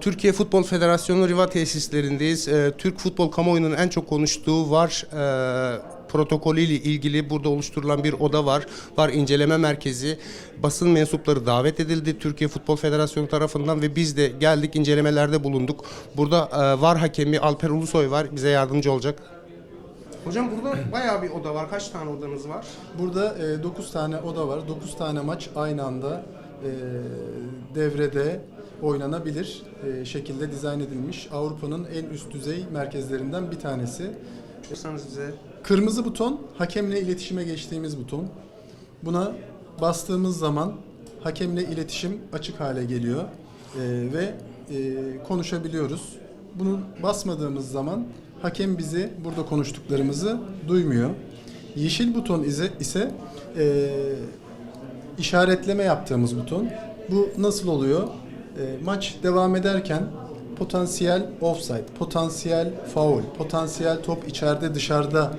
Türkiye Futbol Federasyonu Riva tesislerindeyiz. Ee, Türk futbol kamuoyunun en çok konuştuğu var e, protokolüyle ilgili burada oluşturulan bir oda var. Var inceleme merkezi. Basın mensupları davet edildi Türkiye Futbol Federasyonu tarafından ve biz de geldik incelemelerde bulunduk. Burada e, var hakemi Alper Ulusoy var. Bize yardımcı olacak. Hocam burada bayağı bir oda var. Kaç tane odanız var? Burada 9 tane oda var. 9 tane maç aynı anda e, devrede oynanabilir e, şekilde dizayn edilmiş. Avrupa'nın en üst düzey merkezlerinden bir tanesi. Yapsanız bize. Kırmızı buton hakemle iletişime geçtiğimiz buton. Buna bastığımız zaman hakemle iletişim açık hale geliyor E, ve e, konuşabiliyoruz. Bunu basmadığımız zaman hakem bizi burada konuştuklarımızı duymuyor. Yeşil buton ise, ise e, işaretleme yaptığımız buton. Bu nasıl oluyor? E, maç devam ederken potansiyel offside, potansiyel foul, potansiyel top içeride dışarıda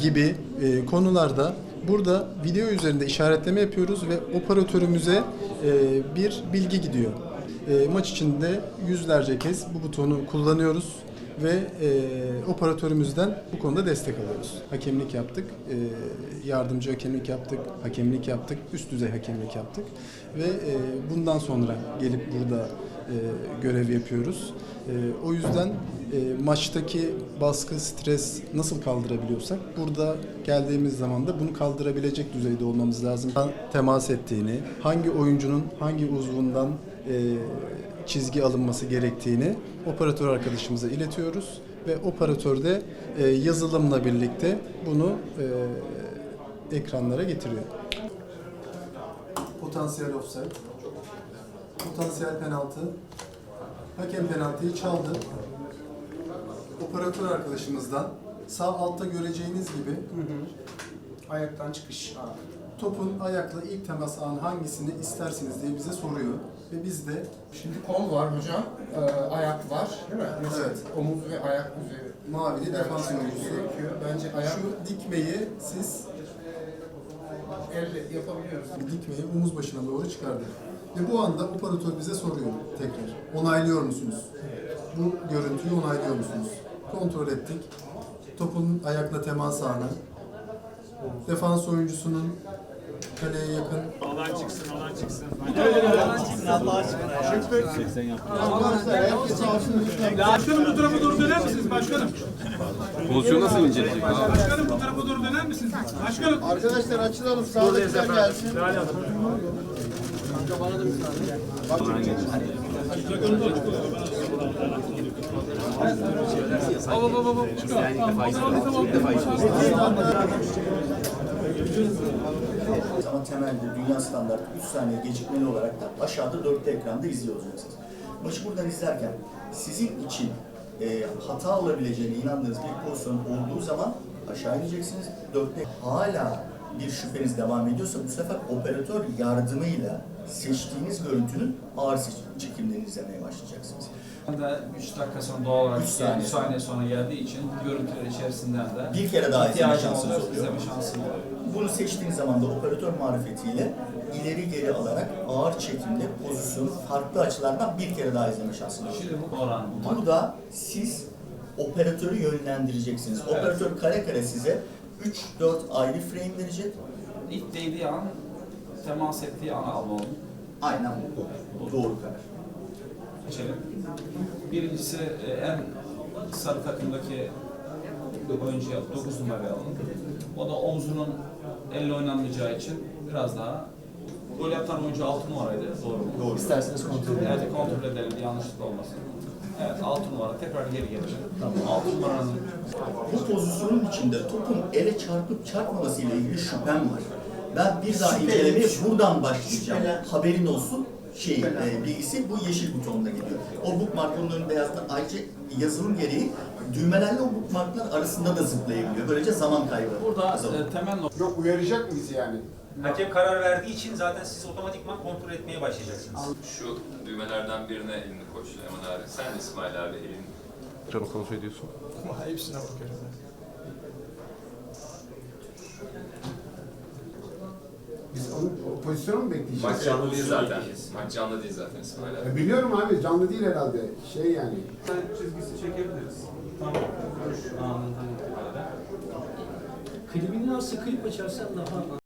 gibi e, konularda burada video üzerinde işaretleme yapıyoruz ve operatörümüze e, bir bilgi gidiyor. E, maç içinde yüzlerce kez bu butonu kullanıyoruz ve e, operatörümüzden bu konuda destek alıyoruz. Hakemlik yaptık, e, yardımcı hakemlik yaptık, hakemlik yaptık, üst düzey hakemlik yaptık ve e, bundan sonra gelip burada görev yapıyoruz. E, o yüzden e, maçtaki baskı, stres nasıl kaldırabiliyorsak burada geldiğimiz zaman da bunu kaldırabilecek düzeyde olmamız lazım. Temas ettiğini, hangi oyuncunun hangi uzvundan e, çizgi alınması gerektiğini operatör arkadaşımıza iletiyoruz ve operatör de e, yazılımla birlikte bunu e, ekranlara getiriyor. Potansiyel offside, potansiyel penaltı, hakem penaltıyı çaldı. Operatör arkadaşımızdan sağ altta göreceğiniz gibi Ayaktan çıkış. topun ayakla ilk temas anı hangisini istersiniz diye bize soruyor ve biz de Şimdi kol var hocam. Ee, ayak var. Değil mi? Evet. Omuz ve ayak üzeri. mavili defans oyuncusu. gerekiyor. Bence ayak Şu dikmeyi siz elle yapabiliyoruz. dikmeyi omuz başına doğru çıkardık. Ve bu anda operatör bize soruyor tekrar. Onaylıyor musunuz? Bu görüntüyü onaylıyor musunuz? Kontrol ettik. Topun ayakla temas anı. Defans oyuncusunun kaleye yakın Alan çıksın, alan çıksın. Başkanım bu tarafa doğru döner misiniz başkanım? Pozisyon nasıl inceleyecek? Başkanım bu tarafa doğru döner misiniz? Başkanım. Arkadaşlar açılalım sağdakiler gelsin. Ama temelde dünya standartı 3 saniye gecikmeli olarak da aşağıda 4'te ekranda izliyor olacaksınız. Maçı buradan izlerken sizin için e, hata olabileceğine inandığınız bir pozisyon olduğu zaman aşağı ineceksiniz. 4'te hala bir şüpheniz devam ediyorsa bu sefer operatör yardımıyla seçtiğiniz görüntünün ağır çekimlerini izlemeye başlayacaksınız. da 3 dakika sonra doğal olarak Üç 3 saniye. saniye. sonra geldiği için görüntüler içerisinden de Bir kere daha izleme şansınız oluyor, izleme şansım oluyor. Bunu seçtiğiniz zaman da operatör marifetiyle ileri geri alarak ağır çekimde pozisyonu farklı açılardan bir kere daha izleme şansınız oluyor. Şimdi bu oran. Burada siz operatörü yönlendireceksiniz. Operatör kare kare size 3-4 ayrı frame verecek. İlk değdiği an, temas ettiği an alalım. Aynen bu. Doğru karar. Geçelim. Birincisi e, en sarı takımdaki oyuncuya 9 numarayı alalım. O da omzunun elle oynanmayacağı için biraz daha Gol yapan oyuncu 6 numaraydı. Doğru mu? Doğru. İsterseniz kontrol edin. Evet kontrol edelim yanlışlık olmasın. Evet 6 numara tekrar geri gelelim. 6 numaranın Bu pozisyonun içinde topun ele çarpıp çarpmaması ile ilgili şüphem var. Ben bir daha incelemeye buradan başlayacağım. Haberin olsun şey e, bilgisi bu yeşil butonuna geliyor. O bookmark onun önünde yazdı. Ayrıca yazılım gereği düğmelerle o bookmarklar arasında da zıplayabiliyor. Böylece zaman kaybı. burada azalıyor. e, temel nokta Yok uyaracak mıyız yani? Hakem karar verdiği için zaten siz otomatikman kontrol etmeye başlayacaksınız. Şu düğmelerden birine elini koş Eman abi. Sen İsmail abi elini. Ekranı kontrol ediyorsun. hepsine bakıyoruz. Biz onu o pozisyonu mu bekleyeceğiz? Maç canlı değil zaten. Maç canlı değil zaten İsmail abi. E, biliyorum abi canlı değil herhalde. Şey yani. çizgisi çekebiliriz. Tam görüş anından itibaren. Klibini nasıl klip açarsan daha